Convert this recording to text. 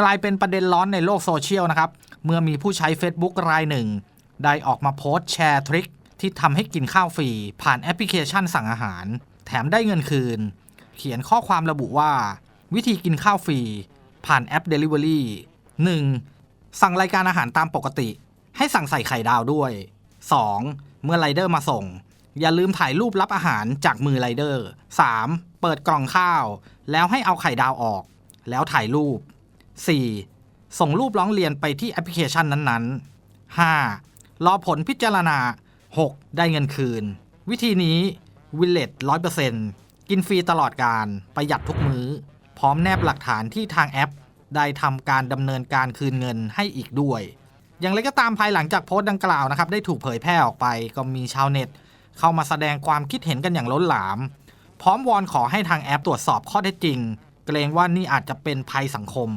กลายเป็นประเด็นร้อนในโลกโซเชียลนะครับ เมื่อมีผู้ใช้ Facebook รายหนึ่ง ได้ออกมาโพสต์แชร์ทริคที่ทำให้กินข้าวฟรี ผ่านแอปพลิเคชันสั่งอาหาร แถมได้เงินคืน เขียนข้อความระบุว่า วิธีกินข้าวฟรี ผ่านแอป Delivery 1. สั่งรายการอาหารตามปกติ ให้สั่งใส่ไข่ดาวด้วย 2. เมื่อไรเดอร์มาส่ง อย่าลืมถ่ายรูปรับอาหารจากมือไรเดอร์ 3. เปิดกล่องข้าว แล้วให้เอาไข่ดาวออก แล้วถ่ายรูป 4. ส่งรูปร้องเรียนไปที่แอปพลิเคชันนั้นๆ 5. รอผลพิจารณา 6. ได้เงินคืน วิธีนี้วิลเลตร้อยเปอร์เซ็นต์กินฟรีตลอดการประหยัดทุกมื้อ พร้อมแนบหลักฐานที่ทางแอป ได้ทำการดำเนินการคืนเงินให้อีกด้วย อย่างไรก็ตามภายหลังจากโพสต์ดังกล่าวนะครับ ได้ถูกเผยแพร่ออกไปก็มีชาวเน็ต เข้ามาแสดงความคิดเห็นกันอย่างล้นหลาม พร้อมวอนขอให้ทางแอปตรวจสอบข้อเท็จจริง เกรงว่านี่อาจจะเป็นภัยสังคม